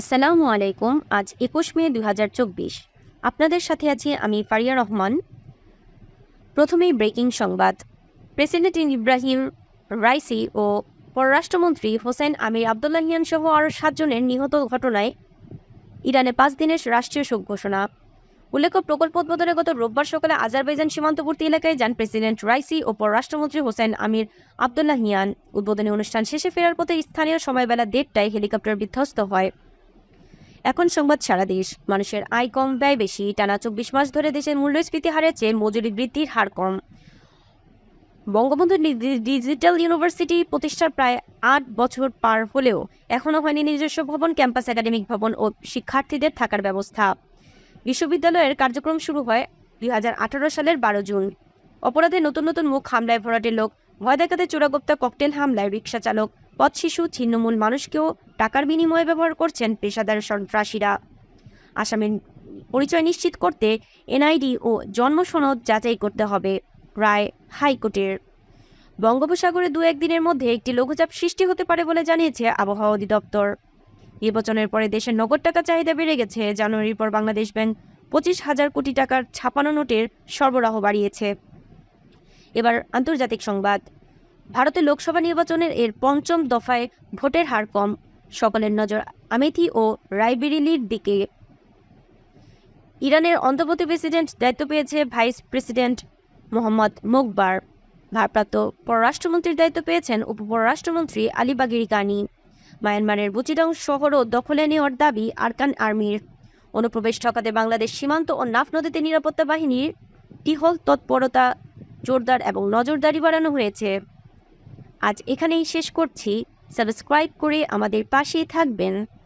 আসসালামু আলাইকুম, আজ একুশ মে দু হাজার চব্বিশ। আপনাদের সাথে আছি আমি ফারিয়া রহমান। প্রথমেই ব্রেকিং সংবাদ। প্রেসিডেন্ট ইব্রাহিম রাইসি ও পররাষ্ট্রমন্ত্রী হোসেন আমির আবদুল্লাহিয়ান সহ আরও সাতজনের নিহত ঘটনায় ইরানে পাঁচ দিনের রাষ্ট্রীয় শোক ঘোষণা। উল্লেখ্য, প্রকল্প উদ্বোধনে গত রোববার সকালে আজারবাইজান সীমান্তবর্তী এলাকায় যান প্রেসিডেন্ট রাইসি ও পররাষ্ট্রমন্ত্রী হোসেন আমির আবদুল্লাহিয়ান উদ্বোধনী অনুষ্ঠান শেষে ফেরার পথে স্থানীয় সময় বেলা দেড়টায় হেলিকপ্টার বিধ্বস্ত হয়। এখন সংবাদ সারা দেশ। মানুষের আয় কম, ব্যয় বেশি। টানা চব্বিশ মাস ধরে দেশের মূল্যস্ফীতি হারের চেয়ে মজুরি বৃদ্ধির হার কম। বঙ্গবন্ধু ডিজিটাল ইউনিভার্সিটি প্রতিষ্ঠার প্রায় আট বছর পার হলেও এখনও হয়নি নিজস্ব ভবন, ক্যাম্পাস, একাডেমিক ভবন ও শিক্ষার্থীদের থাকার ব্যবস্থা। বিশ্ববিদ্যালয়ের কার্যক্রম শুরু হয় দুই হাজার আঠারো সালের বারো জুন। অপরাধে নতুন নতুন মুখ হামলায় ভরাটে লোক, ভয় দেখাতে চোরাগোপ্তা ককটেল হামলায় রিক্সা চালক পথ শিশু, ছিন্নমূল মানুষকেও টাকার বিনিময়ে ব্যবহার করছেন পেশাদার সন্ত্রাসীরা। আসামের পরিচয় নিশ্চিত করতে এনআইডি ও জন্ম সনদ যাচাই করতে হবে রায় হাইকোর্টের। বঙ্গোপসাগরে দু একদিনের মধ্যে একটি লঘুচাপ সৃষ্টি হতে পারে বলে জানিয়েছে আবহাওয়া অধিদপ্তর। নির্বাচনের পরে দেশের নগদ টাকা চাহিদা বেড়ে গেছে। জানুয়ারির পর বাংলাদেশ ব্যাংক পঁচিশ হাজার কোটি টাকার ছাপানো নোটের সরবরাহ বাড়িয়েছে। এবার আন্তর্জাতিক সংবাদ। ভারতের লোকসভা নির্বাচনের এর পঞ্চম দফায় ভোটের হার কম। সকলের নজর আমেথি ও রায়বেরিলির দিকে। ইরানের অন্তর্বর্তী প্রেসিডেন্ট দায়িত্ব পেয়েছে ভাইস প্রেসিডেন্ট মোহাম্মদ মুকবার। ভারপ্রাপ্ত পররাষ্ট্রমন্ত্রীর দায়িত্ব পেয়েছেন উপপররাষ্ট্রমন্ত্রী আলী বাগিরি কানি মায়ানমারের বুচিডং শহরও দখলে নেওয়ার দাবি আরকান আর্মির। অনুপ্রবেশ ঠকাতে বাংলাদেশ সীমান্ত ও নাফ নদীতে নিরাপত্তা বাহিনীর টিহল তৎপরতা, জোরদার এবং নজরদারি বাড়ানো হয়েছে। আজ এখানেই শেষ করছি। সাবস্ক্রাইব করে আমাদের পাশেই থাকবেন।